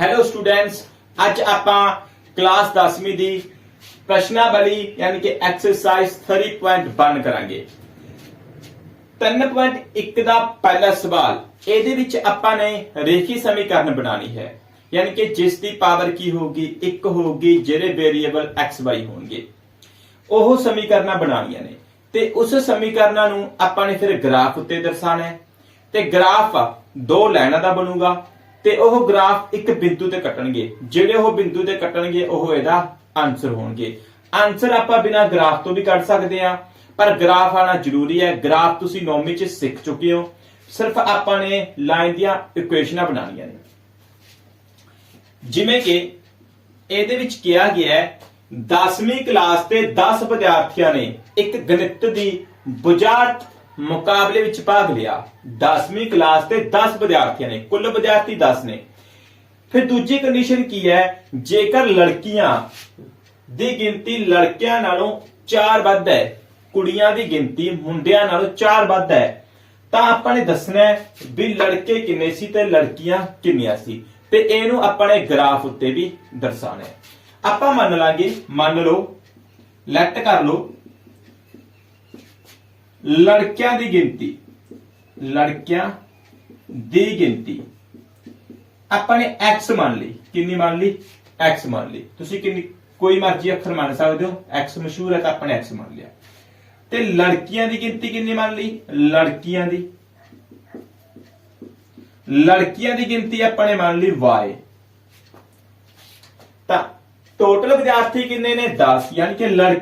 Hello students ਅੱਜ ਆਪਾਂ class 10ਵੀਂ ਦੀ ਪ੍ਰਸ਼ਨਾਵਲੀ, ਯਾਨੀ ਕਿ ਐਕਸਰਸਾਈਜ਼ 3.1 ਕਰਾਂਗੇ। 3.1 ਦਾ ਪਹਿਲਾ ਸਵਾਲ, ਇਹਦੇ ਵਿੱਚ ਆਪਾਂ ਨੇ ਰੇਖੀ ਸਮੀਕਰਨ ਬਣਾਣੀ ਹੈ। ਯਾਨੀ ਕਿ ਜਿਸ ਦੀ ਪਾਵਰ ਕੀ ਹੋਗੀ 1 ਹੋਗੀ ਜਿਹੜੇ ਵੇਰੀਏਬਲ x, y ਹੋਣਗੇ। ਉਹ ਸਮੀਕਰਨਾਂ ਬਣਾਉਣੀਆਂ ਨੇ। ਤੇ ਉਸ ਸਮੀਕਰਨਾਂ ਨੂੰ ਆਪਾਂ ਨੇ ਫਿਰ ਗ੍ਰਾਫ ਉੱਤੇ ਦਰਸਾਉਣਾ ਹੈ। ਤੇ ਗ੍ਰਾਫ ਦੋ ਲਾਈਨਾਂ ਦਾ ਬਣੂਗਾ। ਤੇ ਉਹ ਗ੍ਰਾਫ ਇੱਕ ਬਿੰਦੂ ਤੇ ਕੱਟਣਗੇ। ਜਿਹੜੇ ਉਹ ਬਿੰਦੂ ਤੇ ਕੱਟਣਗੇ, ਉਹ ਇਹਦਾ ਆਨਸਰ ਹੋਣਗੇ। ਆਨਸਰ ਆਪਾਂ ਬਿਨਾ ਗ੍ਰਾਫ ਤੋਂ ਵੀ ਕੱਢ ਸਕਦੇ ਆ ਪਰ ਗ੍ਰਾਫ ਆਣਾ ਜ਼ਰੂਰੀ ਹੈ। ਗ੍ਰਾਫ ਤੁਸੀਂ ਨੌਵੀਂ ਚ ਸਿੱਖ ਚੁੱਕੇ ਹੋ। ਸਿਰਫ ਆਪਾਂ ਨੇ ਲਾਈਨ ਦੀਆਂ ਇਕੁਏਸ਼ਨਾਂ ਬਣਾਉਣੀਆਂ ਨੇ। ਜਿਵੇਂ ਕਿ ਇਹਦੇ ਵਿੱਚ ਕਿਹਾ ਗਿਆ ਹੈ 10ਵੀਂ ਕਲਾਸ ਤੇ 10 ਵਿਦਿਆਰਥੀਆਂ ਨੇ ਇੱਕ ਗਣਿਤ ਦੀ ਬੁਝਾਰਤ ਮੁਕਾਬਲੇ ਵਿੱਚ ਭਾਗ ਲਿਆ। 10ਵੀਂ ਕਲਾਸ ਦੇ 10 ਵਿਦਿਆਰਥੀਆਂ ਨੇ, ਕੁੱਲ ਵਿਦਿਆਰਥੀ 10 ਨੇ। ਫਿਰ ਦੂਜੀ ਕੰਡੀਸ਼ਨ ਕੀ ਹੈ? ਜੇਕਰ ਲੜਕੀਆਂ ਦੀ ਗਿਣਤੀ ਲੜਕਿਆਂ ਨਾਲੋਂ 4 ਵੱਧ ਹੈ, ਕੁੜੀਆਂ ਦੀ ਗਿਣਤੀ ਮੁੰਡਿਆਂ ਨਾਲੋਂ 4 ਵੱਧ ਹੈ, ਤਾਂ ਆਪਾਂ ਨੇ ਦੱਸਣਾ ਵੀ ਲੜਕੇ ਕਿੰਨੇ ਸੀ ਤੇ ਲੜਕੀਆਂ ਕਿੰਨੀਆਂ ਸੀ। ਤੇ ਇਹਨੂੰ ਆਪਾਂ ਨੇ ਗ੍ਰਾਫ ਉੱਤੇ ਵੀ ਦਰਸਾਉਣਾ ਆਪਾਂ ਮੰਨ ਲਾਂਗੇ, ਮੰਨ ਲਓ ਲੈਟ ਕਰ ਲਓ ਲੜਕਿਆਂ ਦੀ ਗਿਣਤੀ। ਲੜਕਿਆਂ ਦੀ ਗਿਣਤੀ। ਆਪਾਂ ਨੇ x ਮੰਨ ਲਈ। ਕਿੰਨੀ ਮੰਨ ਲਈ? X ਮੰਨ ਲਈ। ਤੁਸੀਂ ਕਿੰਨੀ ਕੋਈ ਮਰਜ਼ੀ ਅੱਖਰ ਮੰਨ ਸਕਦੇ ਹੋ। X ਮਸ਼ਹੂਰ ਹੈ ਤਾਂ ਆਪਾਂ ਨੇ x ਮੰਨ ਲਿਆ। ਤੇ ਲੜਕੀਆਂ ਦੀ ਗਿਣਤੀ ਕਿੰਨੀ ਮੰਨ ਲਈ? ਲੜਕੀਆਂ ਦੀ। ਲੜਕੀਆਂ ਦੀ ਗਿਣਤੀ ਆਪਾਂ ਨੇ ਮੰਨ ਲਈ y ਤਾਂ ਟੋਟਲ ਵਿਦਿਆਰਥੀ ਕਿੰਨੇ ਨੇ? 10 ਯਾਨੀ ਕਿ ਲੜ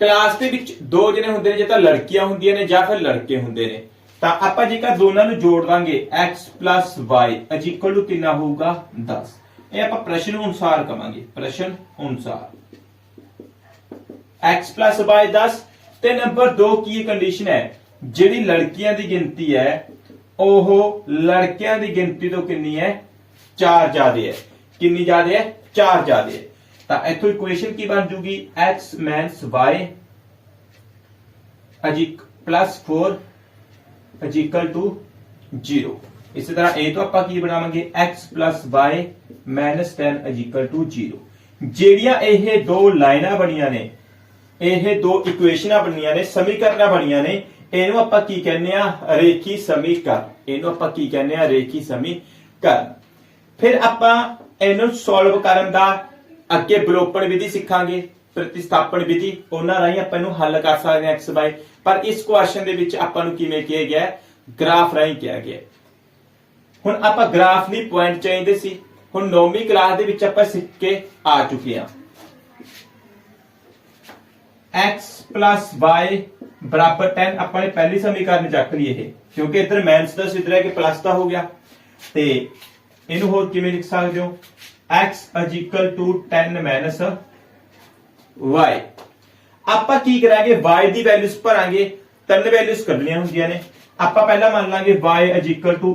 ਕਲਾਸ ਦੇ ਵਿੱਚ ਦੋ ਜਣੇ ਹੁੰਦੇ ਨੇ, ਜੇ ਤਾਂ ਲੜਕੀਆਂ ਹੁੰਦੀਆਂ ਨੇ, ਜਾਂ ਫਿਰ ਲੜਕੇ ਹੁੰਦੇ ਨੇ। ਤਾਂ ਆਪਾਂ ਜੇਕਰ ਦੋਨਾਂ ਨੂੰ ਜੋੜ ਦਾਂਗੇ, x y ਇਕੁਅਲ ਟੂ ਕਿੰਨਾ ਹੋਊਗਾ? 10 ਇਹ ਆਪਾਂ ਪ੍ਰਸ਼ਨ ਅਨੁਸਾਰ ਕਵਾਂਗੇ। ਪ੍ਰਸ਼ਨ ਅਨੁਸਾਰ। x y 10 ਤੇ ਨੰਬਰ 2 ਕੀ ਕੰਡੀਸ਼ਨ ਹੈ, ਜਿਹੜੀ ਲੜਕੀਆਂ ਦੀ ਗਿਣਤੀ ਹੈ, ਉਹ ਲੜਕਿਆਂ ਦੀ ਗਿਣਤੀ ਤੋਂ ਕਿੰਨੀ ਹੈ? 4 ਜ਼ਿਆਦਾ ਹੈ। ਕਿੰਨੀ ਜ਼ਿਆਦਾ ਹੈ? 4 ਜ਼ਿਆਦਾ ਹੈ। ਤਾਂ ਇੱਥੋਂ ਇਕੁਏਸ਼ਨ ਕੀ ਬਣ ਜੂਗੀ? X y ਅਜਿਕ ਪਲੱਸ 4 ਇਕੁਅਲ ਟੂ 0 ਇਸੇ ਤਰ੍ਹਾਂ ਇਹ ਤੋਂ ਆਪਾਂ ਕੀ ਬਣਾਵਾਂਗੇ? X y 10 ਇਕੁਅਲ ਟੂ 0 ਜਿਹੜੀਆਂ ਇਹ ਦੋ ਲਾਈਨਾਂ ਬਣੀਆਂ ਨੇ, ਇਹ ਦੋ ਇਕੁਏਸ਼ਨਾਂ ਬਣੀਆਂ ਨੇ, ਸਮੀਕਰਨਾਂ ਬਣੀਆਂ ਨੇ, ਇਹਨੂੰ ਆਪਾਂ ਕੀ ਕਹਿੰਦੇ ਆ? ਰੇਖੀ ਸਮੀਕਰਨ। ਇਹਨੂੰ ਆਪਾਂ ਕੀ ਕਹਿੰਦੇ ਆ? ਰੇਖੀ ਸਮੀਕਰਨ। ਫਿਰ ਆਪਾਂ ਇਹਨੂੰ ਸੋਲਵ ਕਰਨ ਦਾ ਅੱਗੇ ਬਲੋਪਣ ਵਿਧੀ ਸਿੱਖਾਂਗੇ, ਪ੍ਰਤਿਸਥਾਪਨ ਵਿਧੀ, ਉਹਨਾਂ ਰਾਹੀਂ ਆਪਾਂ ਇਹਨੂੰ ਹੱਲ ਕਰ ਸਕਦੇ ਹਾਂ x y ਪਰ ਇਸ ਕੁਐਸਚਨ ਦੇ ਵਿੱਚ ਆਪਾਂ ਨੂੰ ਕਿਵੇਂ ਕਿਹਾ ਗਿਆ ਗ੍ਰਾਫ ਰਾਹੀਂ ਕਿਹਾ ਗਿਆ ਹੁਣ ਆਪਾਂ ਗ੍ਰਾਫ ਲਈ ਪੁਆਇੰਟ ਚਾਹੀਦੇ ਸੀ। ਹੁਣ ਨੌਵੀਂ ਕਲਾਸ ਦੇ ਵਿੱਚ ਆਪਾਂ ਸਿੱਖ ਕੇ ਆ ਚੁੱਕੇ ਹਾਂ। x y ਬਰਾਬਰ 10 ਆਪਾਂ ਨੇ ਪਹਿਲੀ ਸਮੀਕਰਨ ਚੱਕ ਲਈ ਇਹ। ਕਿਉਂਕਿ ਇੱਧਰ ਮੈਨਸ ਦਾ ਸਿੱਧਾ ਹੈ ਕਿ ਪਲੱਸ ਦਾ ਹੋ ਗਿਆ। ਤੇ ਇਹਨੂੰ ਹੋਰ ਕਿਵੇਂ ਲਿਖ ਸਕਦੇ ਹੋ? X 10 y. ਆਪਾਂ ਕੀ ਕਰਾਂਗੇ? y ਦੀ ਵੈਲਿਊਸ ਭਰਾਂਗੇ। ਤਿੰਨ ਵੈਲਿਊਸ ਕੱਢਣੀਆਂ ਹੁੰਦੀਆਂ ਨੇ। ਆਪਾਂ ਪਹਿਲਾਂ ਮੰਨ ਲਾਂਗੇ y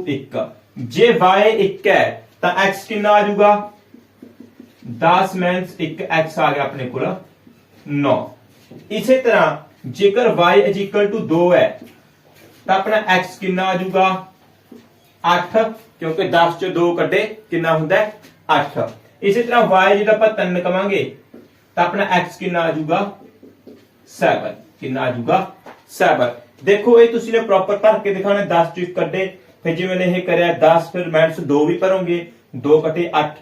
1 ਜੇ y 1 ਹੈ, ਤਾਂ x ਕਿੰਨਾ ਆ ਜਾਊਗਾ? 10 ਮਾਈਨਸ 1 x ਆ ਗਿਆ ਆਪਣੇ ਕੋਲ। 9 ਇਸੇ ਤਰ੍ਹਾਂ, ਜੇਕਰ y 2 ਹੈ, ਤਾਂ ਆਪਣਾ x ਕਿੰਨਾ ਆ ਜਾਊਗਾ? 8 ਕਿਉਂਕਿ 10 ਚ 2 ਕੱਢੇ, ਕਿੰਨਾ ਹੁੰਦਾ 8 ਇਸੇ ਤਰ੍ਹਾਂ y ਜਿਹੜਾ ਆਪਾਂ 3 ਕਵਾਂਗੇ, ਤਾਂ ਆਪਣਾ x ਕਿੰਨਾ ਆ ਜਾਊਗਾ? 7 ਕਿੰਨਾ ਆ ਜਾਊਗਾ? 7 ਦੇਖੋ, ਇਹ ਤੁਸੀਂ ਨੇ ਪ੍ਰੋਪਰ ਭਰ ਕੇ ਦਿਖਾਉਣੇ 10 ਚ ਕੱਢੇ। ਫਿਰ ਜਿਵੇਂ ਨੇ ਇਹ ਕਰਿਆ 10 ਫਿਰ ਮਾਈਨਸ 2 ਵੀ ਭਰੋਗੇ। 2 ਕੱਟੇ 8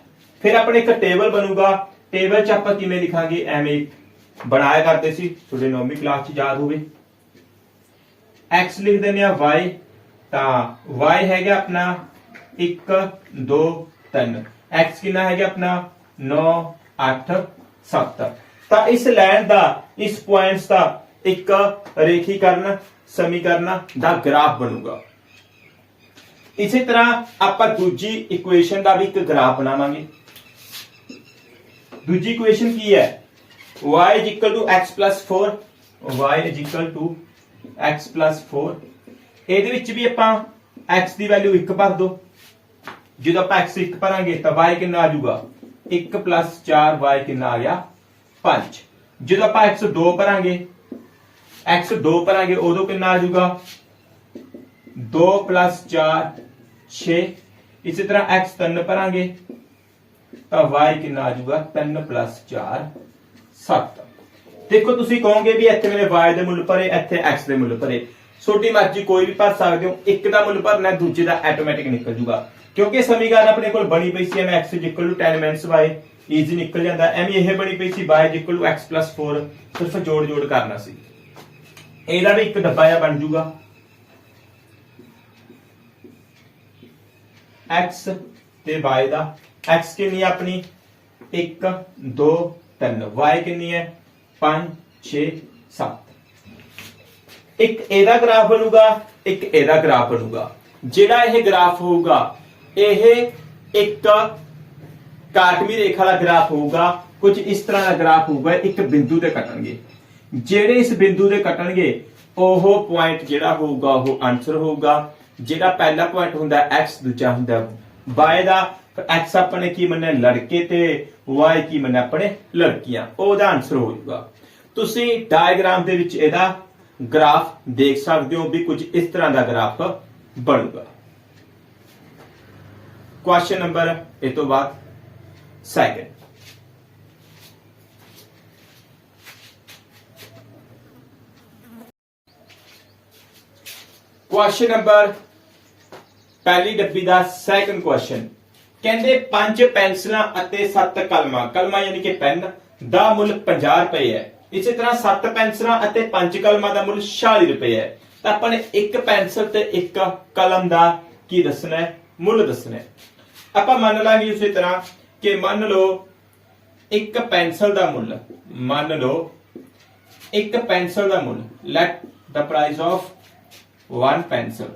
ਫਿਰ ਆਪਣੇ ਇੱਕ ਟੇਬਲ ਬਣੂਗਾ। ਟੇਬਲ 'ਚ ਆਪਾਂ ਕਿਵੇਂ ਲਿਖਾਂਗੇ? ਐਵੇਂ ਬਣਾਇਆ ਕਰਦੇ ਸੀ। ਤੁਹਾਡੇ ਨੌਵੀਂ ਕਲਾਸ 'ਚ ਯਾਦ ਹੋਵੇ। x ਲਿਖ ਦਿੰਦੇ ਆ y ਤਾਂ y ਹੈਗਾ ਆਪਣਾ 1 2 3 x ਕਿੰਨਾ ਹੈਗਾ ਆਪਣਾ? 9 8 7 ਤਾਂ ਇਸ ਲਾਈਨ ਦਾ, ਇਸ ਪੁਆਇੰਟਸ ਦਾ ਇੱਕ ਰੇਖੀਕਰਨ ਸਮੀਕਰਨ ਦਾ ਗ੍ਰਾਫ ਬਣੂਗਾ। ਇਸੇ ਤਰ੍ਹਾਂ ਆਪਾਂ ਦੂਜੀ ਇਕੁਏਸ਼ਨ ਦਾ ਵੀ ਇੱਕ ਗ੍ਰਾਫ ਬਣਾਵਾਂਗੇ। ਦੂਜੀ ਇਕੁਏਸ਼ਨ ਕੀ ਹੈ? Y is equal to x plus 4 y is equal to x plus 4 ਇਹਦੇ ਵਿੱਚ ਵੀ ਆਪਾਂ x ਦੀ ਵੈਲਿਊ 1 ਭਰ ਦੋ ਜਦੋਂ ਆਪਾਂ x ਇੱਕ ਭਰਾਂਗੇ ਤਾਂ y ਕਿੰਨਾ ਆ ਜਾਊਗਾ? 1 4 y ਕਿੰਨਾ ਆ ਗਿਆ? 5 ਜਦੋਂ ਆਪਾਂ x 2 ਭਰਾਂਗੇ, x 2 ਭਰਾਂਗੇ, ਉਦੋਂ ਕਿੰਨਾ ਆ ਜਾਊਗਾ? 2 4 6 ਇਸੇ ਤਰ੍ਹਾਂ x 3 ਭਰਾਂਗੇ, ਤਾਂ y ਕਿੰਨਾ ਆ ਜਾਊਗਾ? 3 4 7 ਦੇਖੋ, ਤੁਸੀਂ ਕਹੋਗੇ ਵੀ ਇੱਥੇ ਮੇਰੇ y ਦੇ ਮੁੱਲ ਭਰੇ, ਇੱਥੇ x ਦੇ ਮੁੱਲ ਭਰੇ। ਛੋਟੀ ਮਰਜ਼ੀ ਕੋਈ ਵੀ ਭਰ ਸਕਦੇ ਹੋ, ਇੱਕ ਦਾ ਮੁੱਲ ਭਰਨਾ, ਦੂਜੇ ਦਾ ਆਟੋਮੈਟਿਕ ਨਿਕਲ ਜੂਗਾ ਕਿਉਂਕਿ ਸਮੀਕਰਨ ਆਪਣੇ ਕੋਲ ਬਣੀ ਪਈ ਸੀ, ਐਵੇਂ x 10 y ਈਜ਼ੀ ਨਿਕਲ ਜਾਂਦਾ, ਐਵੇਂ ਇਹ ਬਣੀ ਪਈ ਸੀ, y x 4 ਸਿਰਫ ਜੋੜ ਜੋੜ ਕਰਨਾ ਸੀ। ਇਹਦਾ ਵੀ ਇੱਕ ਡੱਬਾ ਜਿਹਾ ਬਣ ਜੂਗਾ x ਤੇ y ਦਾ, x ਕਿੰਨੀ ਹੈ ਆਪਣੀ? 1 2 3 y ਕਿੰਨੀ ਹੈ? 5 6 7 ਇੱਕ ਇਹਦਾ ਗ੍ਰਾਫ ਬਣੂਗਾ, ਇੱਕ ਇਹਦਾ ਗ੍ਰਾਫ ਬਣੂਗਾ। ਜਿਹੜਾ ਇਹ ਗ੍ਰਾਫ ਹੋਊਗਾ ਇਹ ਇੱਕ ਕਾਟਵੀ ਰੇਖਾ ਦਾ ਗ੍ਰਾਫ ਹੋਊਗਾ, ਕੁਝ ਇਸ ਤਰ੍ਹਾਂ ਦਾ ਗ੍ਰਾਫ ਹੋਊਗਾ, ਇੱਕ ਬਿੰਦੂ ਤੇ ਕੱਟਣਗੇ। ਜਿਹੜੇ ਇਸ ਬਿੰਦੂ ਦੇ ਕੱਟਣਗੇ, ਉਹ ਪੁਆਇੰਟ ਜਿਹੜਾ ਹੋਊਗਾ, ਉਹ ਆਨਸਰ ਹੋਊਗਾ। ਜਿਹੜਾ ਪਹਿਲਾ ਪੁਆਇੰਟ ਹੁੰਦਾ, x, ਦੂਜਾ ਹੁੰਦਾ, y ਦਾ x ਆਪਣੇ ਕੀ ਮੰਨਿਆ, ਲੜਕੇ ਤੇ y ਕੀ ਮੰਨਿਆ, ਆਪਣੇ ਲੜਕੀਆਂ, ਉਹਦਾ ਆਨਸਰ ਹੋਊਗਾ। ਤੁਸੀਂ ਡਾਇਗਰਾਮ ਦੇ ਵਿੱਚ ਇਹਦਾ ਗ੍ਰਾਫ ਦੇਖ ਸਕਦੇ ਹੋ ਵੀ ਕੁਝ ਇਸ ਤਰ੍ਹਾਂ ਦਾ ਗ੍ਰਾਫ ਬਣੂਗਾ। ਕੁਐਸਚਨ ਨੰਬਰ ਇਹ ਤੋਂ ਬਾਅਦ ਸੈਕਿੰਡ ਕੁਐਸਚਨ ਨੰਬਰ ਪਹਿਲੀ ਡੱਬੀ ਦਾ ਸੈਕੰਡ ਕੁਐਸਚਨ ਕਹਿੰਦੇ ਪੰਜ ਪੈਨਸਲਾਂ ਅਤੇ ਸੱਤ ਕਲਮਾਂ। ਕਲਮਾਂ ਯਾਨੀ ਕਿ ਪੈਨ ਦਾ ਮੁੱਲ 50 ਰੁਪਏ ਹੈ। ਇਸੇ ਤਰ੍ਹਾਂ ਸੱਤ ਪੈਨਸਲਾਂ ਅਤੇ ਪੰਜ ਕਲਮਾਂ ਦਾ ਮੁੱਲ 46 ਰੁਪਏ ਹੈ। ਤਾਂ ਆਪਾਂ ਨੇ ਇੱਕ ਪੈਨਸਲ ਤੇ ਇੱਕ ਕਲਮ ਦਾ ਕੀ ਦੱਸਣਾ ਹੈ? ਮੁੱਲ ਦੱਸਣਾ ਹੈ। ਆਪਾਂ ਮੰਨ ਲਾਂਗੇ ਉਸੇ ਤਰ੍ਹਾਂ ਕਿ ਮੰਨ ਲਓ ਇੱਕ ਪੈਨਸਲ ਦਾ ਮੁੱਲ, ਮੰਨ ਲਓ ਇੱਕ ਪੈਨਸਲ ਦਾ ਮੁੱਲ let the price of one pencil,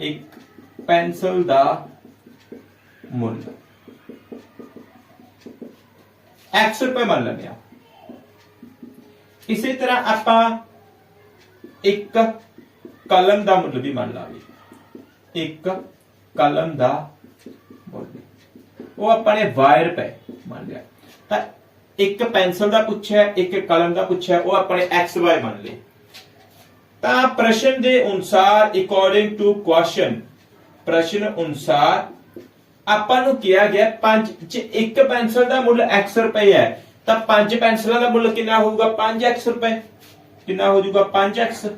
ਇੱਕ ਪੈਨਸਲ ਦਾ ਮੁੱਲ। X ਰੁਪਏ ਮੰਨ ਲੈਂਦੇ ਆ ਇਸੇ ਤਰ੍ਹਾਂ ਆਪਾਂ ਇੱਕ ਕਲਮ ਦਾ ਮੁੱਲ ਵੀ ਮੰਨ ਲਾਂਗੇ। ਇੱਕ ਕਲਮ ਦਾ ਮੁੱਲ ਉਹ ਆਪਾਂ ਨੇ y ਰੁਪਏ ਮੰਨ ਲਿਆ। ਤਾਂ ਇੱਕ ਪੈਨਸਲ ਦਾ ਪੁੱਛਿਆ, ਇੱਕ ਕਲਮ ਦਾ ਪੁੱਛਿਆ, ਉਹ ਆਪਾਂ x y ਮੰਨ ਲਏ। ਤਾਂ ਪ੍ਰਸ਼ਨ ਦੇ ਅਨੁਸਾਰ ਅਕੋਰਡਿੰਗ ਟੂ ਕੁਐਸਚਨ ਪ੍ਰਸ਼ਨ ਅਨੁਸਾਰ ਆਪਾਂ ਨੂੰ ਕਿਹਾ ਗਿਆ ਪੰਜ, ਜੇ ਇੱਕ ਪੈਨਸਲ ਦਾ ਮੁੱਲ x ਰੁਪਏ ਹੈ, ਤਾਂ ਪੰਜ ਪੈਨਸਲਾਂ ਦਾ ਮੁੱਲ ਕਿੰਨਾ ਹੋਊਗਾ? 5x ਰੁਪਏ। ਕਿੰਨਾ ਹੋ ਜਾਊਗਾ? 5x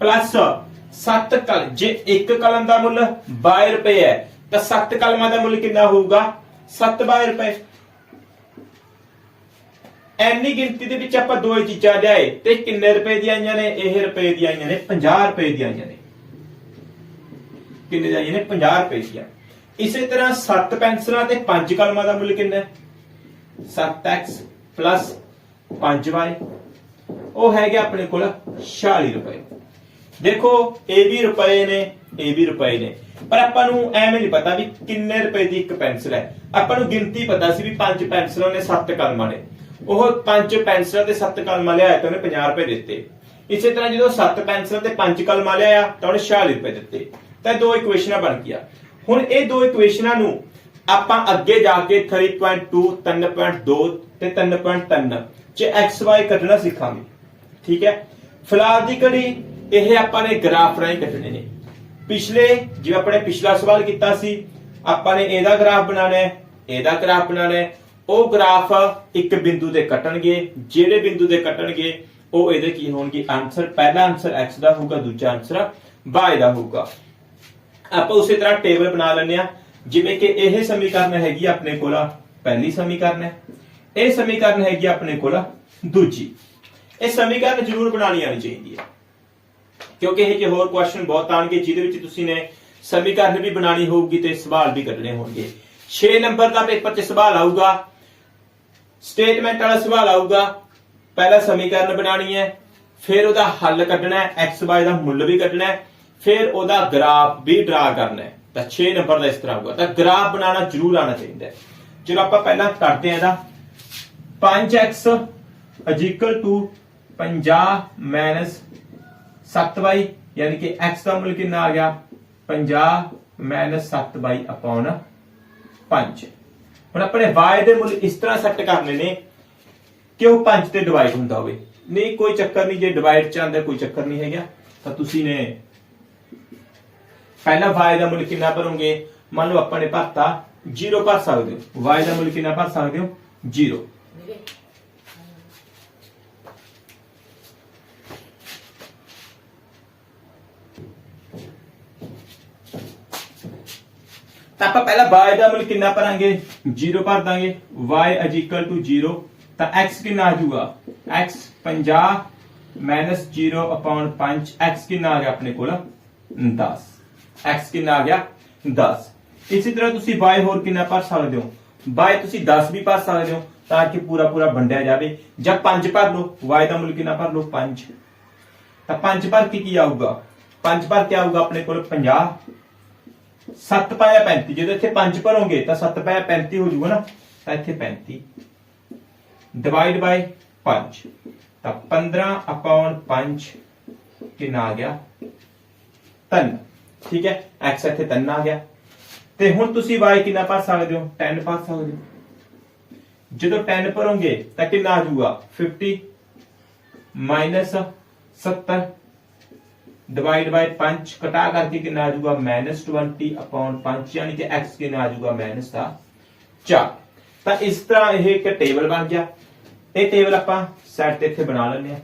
ਪਲੱਸ 7 ਕਲ ਜੇ ਇੱਕ ਕਲਮ ਦਾ ਮੁੱਲ 22 ਰੁਪਏ ਹੈ, ਤਾਂ 7 ਕਲਮਾਂ ਦਾ ਮੁੱਲ ਕਿੰਨਾ ਹੋਊਗਾ? 7 22 ਰੁਪਏ। ਐਨੀ ਗਿਣਤੀ ਦੇ ਵਿੱਚ ਆਪਾਂ ਦੋ ਚੀਜ਼ਾਂ ਲਿਆਏ, ਤੇ ਕਿੰਨੇ ਰੁਪਏ ਦੀਆਂ ਆਈਆਂ ਨੇ? ਇਹ ਰੁਪਏ ਦੀਆਂ ਆਈਆਂ ਨੇ 50 ਰੁਪਏ ਦੀਆਂ ਆਈਆਂ ਨੇ। ਕਿੰਨੇ ਦੀਆਂ ਆਈਆਂ ਨੇ? 50 ਰੁਪਏ ਦੀਆਂ ਇਸੇ ਤਰ੍ਹਾਂ 7 ਪੈਨਸਲਾਂ ਤੇ 5 ਕਲਮਾਂ ਦਾ ਮੁੱਲ ਕਿੰਨਾ ਹੈ? 7x 5y ਉਹ ਹੈਗੇ ਆਪਣੇ ਕੋਲ 46 ਰੁਪਏ। ਦੇਖੋ ਇਹ ਵੀ ਰੁਪਏ ਨੇ ਇਹ ਵੀ ਰੁਪਏ ਨੇ। ਪਰ ਆਪਾਂ ਨੂੰ ਐਵੇਂ ਨਹੀਂ ਪਤਾ ਵੀ ਕਿੰਨੇ ਰੁਪਏ ਦੀ ਇੱਕ ਪੈਨਸਲ ਹੈ। ਆਪਾਂ ਨੂੰ ਗਿਣਤੀ ਪਤਾ ਸੀ ਵੀ ਪੰਜ ਪੈਨਸਲਾਂ ਨੇ ਸੱਤ ਕਲਮਾਂ ਨੇ ਉਹ ਪੰਜ ਪੈਨਸਲਾਂ ਤੇ 7 ਕਲਮਾਂ ਲਿਆਇਆ ਤਾਂ ਉਹਨੇ 50 ਰੁਪਏ ਦਿੱਤੇ। ਇਸੇ ਤਰ੍ਹਾਂ ਜਦੋਂ 7 ਪੈਨਸਲਾਂ ਤੇ ਪੰਜ ਕਲਮਾਂ ਲਿਆਇਆ ਤਾਂ ਉਹਨੇ 46 ਰੁਪਏ ਦਿੱਤੇ। ਤਾਂ ਦੋ ਇਕੁਏਸ਼ਨਾਂ ਬਣ ਗਈਆਂ। ਹੁਣ ਇਹ ਦੋ ਇਕੁਏਸ਼ਨਾਂ ਨੂੰ ਆਪਾਂ ਅੱਗੇ ਜਾ ਕੇ 3.2 3.2 ਤੇ 3.3 ਚ xy ਕੱਢਣਾ ਸਿੱਖਾਂਗੇ। ਠੀਕ ਹੈ? ਫਿਲਹਾਲ ਦੀ ਘੜੀ ਇਹ ਆਪਾਂ ਨੇ ਗ੍ਰਾਫ ਰਾਹੀਂ ਕੱਢਣੇ ਨੇ। ਪਿਛਲੇ, ਜਿਵੇਂ ਆਪਣੇ ਪਿਛਲਾ ਸਵਾਲ ਕੀਤਾ ਸੀ, ਆਪਾਂ ਨੇ ਇਹਦਾ ਗ੍ਰਾਫ ਬਣਾਉਣਾ ਹੈ, ਇਹਦਾ ਗ੍ਰਾਫ ਬਣਾਉਣਾ ਹੈ। ਉਹ ਗ੍ਰਾਫ ਇੱਕ ਬਿੰਦੂ ਦੇ ਕੱਟਣਗੇ, ਜਿਹੜੇ ਬਿੰਦੂ ਦੇ ਕੱਟਣਗੇ, ਉਹ ਇਹਦੇ ਕੀ ਹੋਣਗੇ? ਆਨਸਰ, ਪਹਿਲਾ ਆਨਸਰ x ਦਾ ਹੋਊਗਾ, ਦੂਜਾ ਆਨਸਰ y ਦਾ ਹੋਊਗਾ। ਆਪਾਂ ਉਸੇ ਤਰ੍ਹਾਂ ਟੇਬਲ ਬਣਾ ਲੈਂਦੇ ਆ ਜਿਵੇਂ ਕਿ ਇਹ ਸਮੀਕਰਨ ਹੈਗੀ ਆਪਣੇ ਕੋਲ ਪਹਿਲੀ ਸਮੀਕਰਨ ਹੈ। ਇਹ ਸਮੀਕਰਨ ਹੈਗੀ ਆਪਣੇ ਕੋਲ ਦੂਜੀ। ਇਹ ਸਮੀਕਰਨ ਜ਼ਰੂਰ ਬਣਾਉਣੀ ਆਣੀ ਚਾਹੀਦੀ ਹੈ ਕਿਉਂਕਿ ਇਹ ਜੇ ਹੋਰ ਕੁਐਸਚਨ ਬਹੁਤ ਆਣਗੇ ਜਿਹਦੇ ਵਿੱਚ ਤੁਸੀਂ ਨੇ ਸਮੀਕਰਨ ਵੀ ਬਣਾਣੀ ਹੋਊਗੀ ਤੇ ਸਵਾਲ ਵੀ ਕੱਢਣੇ ਹੋਣਗੇ। 6 ਨੰਬਰ ਦਾ ਪੇਪਰ 'ਚ ਸਵਾਲ ਆਊਗਾ। ਸਟੇਟਮੈਂਟ ਵਾਲਾ ਸਵਾਲ ਆਊਗਾ। ਪਹਿਲਾ ਸਮੀਕਰਨ ਬਣਾਣੀ ਹੈ, ਫਿਰ ਉਹਦਾ ਹੱਲ ਕੱਢਣਾ ਹੈ, x, y ਦਾ ਮੁੱਲ ਵੀ ਕੱਢਣਾ ਹੈ, ਫਿਰ ਉਹਦਾ ਗ੍ਰਾਫ ਵੀ ਡਰਾ ਕਰਨਾ ਹੈ। ਤਾਂ 6 ਨੰਬਰ ਦਾ ਇਸ ਤਰ੍ਹਾਂ ਆਊਗਾ। ਤਾਂ ਗ੍ਰਾਫ ਬਣਾਉਣਾ ਜ਼ਰੂਰ ਆਣਾ ਚਾਹੀਦਾ ਹੈ। ਚਲੋ ਆਪਾਂ ਪਹਿਲਾਂ ਕਰਦੇ ਹਾਂ ਇਹਦਾ। 5x ਟੂ 50 7y ਯਾਨੀ ਕਿ x ਦਾ ਮੁੱਲ ਕਿੰਨਾ ਆ ਗਿਆ? 50 7y ਅਪਨ 5 ਹੁਣ ਆਪਣੇ y ਦੇ ਮੁੱਲ ਇਸ ਤਰ੍ਹਾਂ ਸੈੱਟ ਕਰਨੇ ਨੇ ਕਿ ਉਹ 5 ਤੇ ਡਿਵਾਈਡ ਹੁੰਦਾ ਹੋਵੇ। ਨਹੀਂ, ਕੋਈ ਚੱਕਰ ਨਹੀਂ, ਜੇ ਡਿਵਾਈਡ ਚ ਆਂਦਾ ਕੋਈ ਚੱਕਰ ਨਹੀਂ ਹੈਗਾ। ਤਾਂ ਤੁਸੀਂ ਨੇ ਪਹਿਲਾ y ਦਾ ਮੁੱਲ ਕਿੰਨਾ ਭਰੋਗੇ? ਮੰਨ ਲਓ ਆਪਾਂ ਨੇ ਭਰਤਾ 0 ਭਰ ਸਕਦੇ ਹੋ। y ਦਾ ਮੁੱਲ ਕਿੰਨਾ ਭਰ ਸਕਦੇ ਹੋ? 0 ਤਾਂ ਆਪਾਂ ਪਹਿਲਾਂ y ਦਾ ਮੁੱਲ ਕਿੰਨਾ ਭਰਾਂਗੇ? 0 ਭਰ ਦਾਂਗੇ। y 0 ਤਾਂ x ਕਿੰਨਾ ਆ ਜਾਊਗਾ? x 50 0 5 x ਕਿੰਨਾ ਆ ਗਿਆ ਆਪਣੇ ਕੋਲ? 10 x ਕਿੰਨਾ ਆ ਗਿਆ? 10 ਇਸੇ ਤਰ੍ਹਾਂ ਤੁਸੀਂ y ਹੋਰ ਕਿੰਨਾ ਭਰ ਸਕਦੇ ਹੋ? y ਤੁਸੀਂ 10 ਵੀ ਭਰ ਸਕਦੇ ਹੋ ਤਾਂ ਕਿ ਪੂਰਾ ਪੂਰਾ ਵੰਡਿਆ ਜਾਵੇ। ਜਾਂ 5 ਭਰ ਲਓ। y ਦਾ ਮੁੱਲ ਕਿੰਨਾ ਭਰ ਲਓ? 5 ਤਾਂ 5 ਭਰ ਕੇ ਕੀ ਆਊਗਾ? 5 ਭਰ ਕੇ ਆਊਗਾ ਆਪਣੇ ਕੋਲ 50 7 ਪਾਇਆ 35 ਜਦੋਂ ਇੱਥੇ 5 ਭਰੋਗੇ ਤਾਂ 7 ਪਾਇਆ 35 ਹੋ ਜਾਊਗਾ ਨਾ, ਤਾਂ ਇੱਥੇ 35 ਡਿਵਾਈਡ ਬਾਈ 5 ਤਾਂ 15 ਅਪਾਨ 5 ਕਿੰਨਾ ਆ ਗਿਆ? ਤਨ। ਠੀਕ ਹੈ? X ਇੱਥੇ ਤਨ ਆ ਗਿਆ। ਤੇ ਹੁਣ ਤੁਸੀਂ y ਕਿੰਨਾ ਭਰ ਸਕਦੇ ਹੋ? 10 ਭਰ ਸਕਦੇ ਹੋ। ਜਦੋਂ 10 ਭਰੋਗੇ ਤਾਂ ਕਿੰਨਾ ਆ ਜਾਊਗਾ? 50 70 डिवाइड बाय पंच कटा करके कितना आ जाऊगा माइनस ट्वेंटी अपॉन पंच यानी कि x कितना आ जाऊगा माइनस ਦਾ 4 ਤਾਂ ਇਸ ਤਰ੍ਹਾਂ ਇਹ ਇੱਕ ਟੇਬਲ ਬਣ ਗਿਆ। ਇਹ ਟੇਬਲ ਆਪਾਂ ਸੈਟ ਤੇ ਇੱਥੇ ਬਣਾ ਲੈਂਦੇ ਆ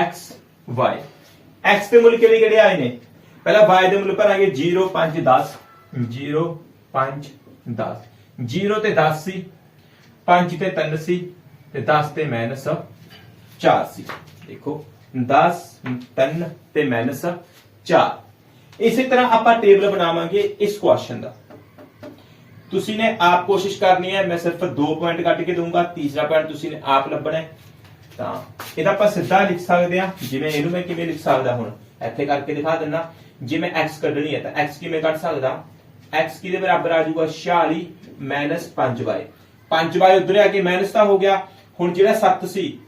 x, y x ਦੇ ਮੁੱਲ ਕਿਹੜੇ ਕਿਹੜੇ ਆਏ ਨੇ? ਪਹਿਲਾਂ y ਦੇ ਮੁੱਲ ਭਰਾਂਗੇ 0 5 10 0 5 10 0 ਤੇ 10 ਸੀ 5 ਤੇ 3 ਸੀ ਤੇ 10 ਤੇ ਮਾਈਨਸ 4 ਸੀ। ਦੇਖੋ 10 3 ਤੇ ਮਾਈਨਸ 4 ਇਸੇ ਤਰ੍ਹਾਂ ਆਪਾਂ ਟੇਬਲ ਬਣਾਵਾਂਗੇ ਇਸ ਕੁਐਸਚਨ ਦਾ। ਤੁਸੀਂ ਨੇ ਆਪ ਕੋਸ਼ਿਸ਼ ਕਰਨੀ ਹੈ, ਮੈਂ ਸਿਰਫ ਦੋ ਪੁਆਇੰਟ ਕੱਟ ਕੇ ਦਊਂਗਾ, ਤੀਸਰਾ ਪੁਆਇੰਟ ਤੁਸੀਂ ਨੇ ਆਪ ਲੱਭਣਾ ਹੈ। ਤਾਂ ਇਹਦਾ ਆਪਾਂ ਸਿੱਧਾ ਲਿਖ ਸਕਦੇ ਹਾਂ, ਜਿਵੇਂ ਇਹਨੂੰ ਮੈਂ ਕਿਵੇਂ ਲਿਖ ਸਕਦਾ ਹੁਣ? ਇੱਥੇ ਕਰਕੇ ਦਿਖਾ ਦਿੰਦਾ। ਜੇ ਮੈਂ x ਕੱਢਣੀ ਹੈ ਤਾਂ x ਕਿਵੇਂ ਕੱਢ ਸਕਦਾ? x ਕਿਹਦੇ ਬਰਾਬਰ ਆ ਜਾਊਗਾ? 46 5y 5y ਉਧਰ ਆ ਕੇ ਮਾਈਨਸ ਤਾਂ ਹੋ ਗਿਆ। ਹੁਣ ਜਿਹੜਾ 7 ਸੀ,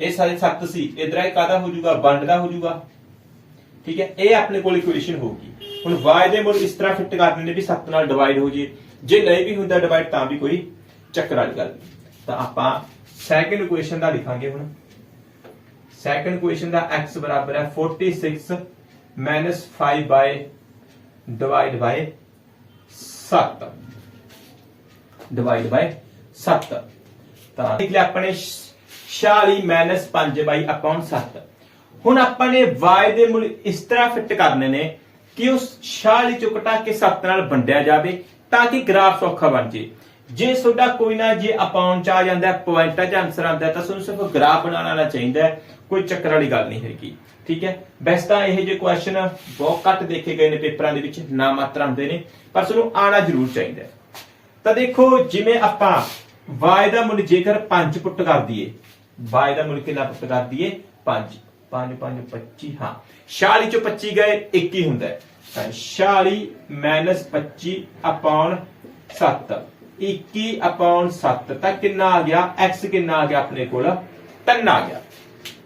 ਇਹ ਸਾਰੇ 7 ਸੀ, ਇਧਰ ਆ ਕਾਦਾ ਹੋ ਜਾਊਗਾ? ਵੰਡ ਦਾ ਹੋ ਜਾਊਗਾ। ਠੀਕ ਹੈ? ਇਹ ਆਪਣੇ ਕੋਲ ਇਕੁਏਸ਼ਨ ਹੋਊਗੀ। ਹੁਣ y ਦੇ ਮੁੱਲ ਇਸ ਤਰ੍ਹਾਂ ਫਿੱਟ ਕਰ ਦਿੰਦੇ ਵੀ 7 ਨਾਲ ਡਿਵਾਈਡ ਹੋ ਜੇ ਜੇ ਨਹੀਂ ਵੀ ਹੁੰਦਾ ਡਿਵਾਈਡ ਤਾਂ ਵੀ ਕੋਈ ਚੱਕਰ ਵਾਲੀ ਗੱਲ ਤਾਂ ਆਪਾਂ ਸੈਕੰਡ ਇਕੁਏਸ਼ਨ ਦਾ ਲਿਖਾਂਗੇ ਹੁਣ। ਸੈਕੰਡ ਇਕੁਏਸ਼ਨ ਦਾ x ਬਰਾਬਰ ਹੈ 46 5y ਡਿਵਾਈਡ ਬਾਈ 7 ਡਿਵਾਈਡ ਬਾਈ 7 ਤਾਂ ਲਿਖ ਆਪਣੇ 46 5y ਅਪਨ 7 ਹੁਣ ਆਪਾਂ ਨੇ y ਦੇ ਮੁੱਲ ਇਸ ਤਰ੍ਹਾਂ ਫਿੱਟ ਕਰਨੇ ਨੇ ਕਿ ਉਸ 46 ਚੋਂ ਘਟਾ ਕੇ 7 ਨਾਲ ਵੰਡਿਆ ਜਾਵੇ ਤਾਂ ਕਿ ਗ੍ਰਾਫ ਸੌਖਾ ਬਣ ਜੇ। ਜੇ ਤੁਹਾਡਾ ਕੋਈ ਨਾ ਜੇ ਅਪਾਉਣ ਚ ਆ ਜਾਂਦਾ ਪੁਆਇੰਟਾਂ ਚ ਆਨਸਰ ਆਉਂਦਾ ਤਾਂ ਤੁਹਾਨੂੰ ਸਿਰਫ ਗ੍ਰਾਫ ਬਣਾਉਣਾ ਆਉਣਾ ਚਾਹੀਦਾ ਹੈ, ਕੋਈ ਚੱਕਰ ਵਾਲੀ ਗੱਲ ਨਹੀਂ ਹੈਗੀ। ਠੀਕ ਹੈ? ਵੈਸੇ ਤਾਂ ਇਹ ਜੇ ਕੁਐਸਚਨ ਬਹੁਤ ਘੱਟ ਦੇਖੇ ਗਏ ਨੇ ਪੇਪਰਾਂ ਦੇ ਵਿੱਚ, ਨਾ ਮਾਤਰਾ ਹੁੰਦੇ ਨੇ, ਪਰ ਤੁਹਾਨੂੰ ਆਣਾ ਜ਼ਰੂਰ ਚਾਹੀਦਾ ਤਾਂ ਦੇਖੋ, ਜਿਵੇਂ ਆਪਾਂ y ਦਾ ਮੁੱਲ ਜੇਕਰ 5 ਪੁੱਟ ਕਰ ਦਈਏ y ਦਾ ਮੁੱਲ ਕਿੰਨਾ ਪੁੱਟ ਕਰ ਦਈਏ? 5 5 5 25 ਹਾਂ। 46 ਚੋਂ 25 ਗਏ 21 ਹੁੰਦਾ ਹੈ। 46 25 ਅਪਨ 7 21 ਅਪਨ 7 ਤਾਂ ਕਿੰਨਾ ਆ ਗਿਆ? X ਕਿੰਨਾ ਆ ਗਿਆ ਆਪਣੇ ਕੋਲ? 3 ਆ ਗਿਆ।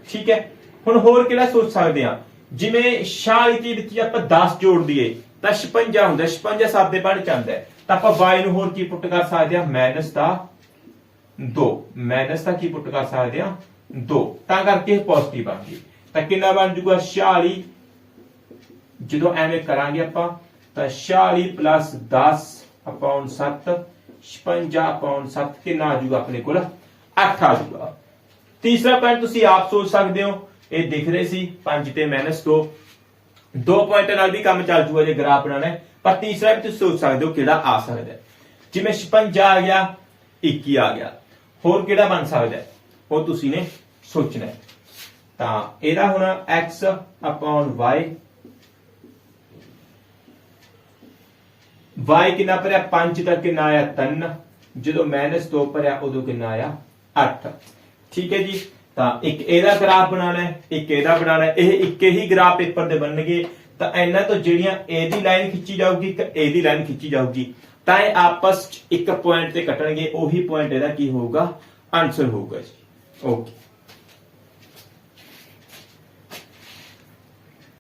ਠੀਕ ਹੈ? ਹੁਣ ਹੋਰ ਕਿਹੜਾ ਸੋਚ ਸਕਦੇ ਆ ਜਿਵੇਂ 46 ਦੇ ਵਿੱਚ ਆਪਾਂ 10 ਜੋੜ ਦਈਏ, ਤਾਂ 56 ਹੁੰਦਾ 56 7 ਦੇ ਬਾਅਦ ਚ ਆਉਂਦਾ ਤਾਂ ਆਪਾਂ y ਨੂੰ ਹੋਰ ਕੀ ਪੁੱਟ ਕਰ ਸਕਦੇ ਆ ਮਾਈਨਸ ਦਾ 2 ਮਾਈਨਸ ਦਾ ਕੀ ਪੁੱਟ ਕਰ ਸਕਦੇ ਆ 2 ਤਾਂ ਕਰਕੇ ਇਹ ਪੋਜ਼ਿਟਿਵ ਬਣ ਗਈ। ਤਾਂ ਕਿੰਨਾ ਬਣ ਜੂਗਾ 46 ਜਦੋਂ ਐਵੇਂ ਕਰਾਂਗੇ ਆਪਾਂ, ਤਾਂ 46 10 ਅਪਨ 7 56 ਅਪਨ 7 ਕਿੰਨਾ ਆ ਜੂਗਾ ਆਪਣੇ ਕੋਲ? 8 ਆ ਜੂਗਾ ਤੀਸਰਾ ਪੁਆਇੰਟ ਤੁਸੀਂ ਆਪ ਸੋਚ ਸਕਦੇ ਹੋ। ਇਹ ਦਿਖ ਰਹੇ ਸੀ 5 ਤੇ 2 ਦੋ। ਪੁਆਇੰਟ ਨਾਲ ਵੀ ਕੰਮ ਚੱਲ ਜੂਗਾ ਜੇ ਗ੍ਰਾਫ ਬਣਾਉਣਾ ਪਰ ਤੀਸਰਾ ਵੀ ਤੁਸੀਂ ਸੋਚ ਸਕਦੇ ਹੋ ਕਿਹੜਾ ਆ ਸਕਦਾ ਜਿਵੇਂ 56 ਆ ਗਿਆ 21 ਆ ਗਿਆ। ਹੋਰ ਕਿਹੜਾ ਬਣ ਸਕਦਾ? ਹੈ ਉਹ ਤੁਸੀਂ ਨੇ ਸੋਚਣਾ ਹੈ। ਤਾਂ ਇਹਦਾ ਹੁਣ x ਅਪਨ y y ਕਿੰਨਾ ਭਰਿਆ? 5 ਤੱਕ ਕਿੰਨਾ ਆਇਆ? 3 ਜਦੋਂ ਮਾਈਨਸ 2 ਭਰਿਆ, ਉਦੋਂ ਕਿੰਨਾ ਆਇਆ? 8 ਠੀਕ ਹੈ ਜੀ? ਤਾਂ ਇੱਕ ਇਹਦਾ ਗ੍ਰਾਫ ਬਣਾਉਣਾ ਹੈ, ਇੱਕ ਇਹਦਾ ਬਣਾਉਣਾ ਹੈ। ਇਹ ਇੱਕ ਹੀ ਗ੍ਰਾਫ ਪੇਪਰ ਦੇ ਬਣਨਗੇ। ਤਾਂ ਇਹਨਾਂ ਤੋਂ ਜਿਹੜੀਆਂ ਇਹਦੀ ਲਾਈਨ ਖਿੱਚੀ ਜਾਊਗੀ, ਇੱਕ ਇਹਦੀ ਲਾਈਨ ਖਿੱਚੀ ਜਾਊਗੀ। ਤਾਂ ਇਹ ਆਪਸ ਚ ਇੱਕ ਪੁਆਇੰਟ ਤੇ ਕੱਟਣਗੇ ਉਹੀ ਪੁਆਇੰਟ ਇਹਦਾ ਕੀ ਹੋਊਗਾ? ਆਨਸਰ ਹੋਊਗਾ ਜੀ। ਓਕੇ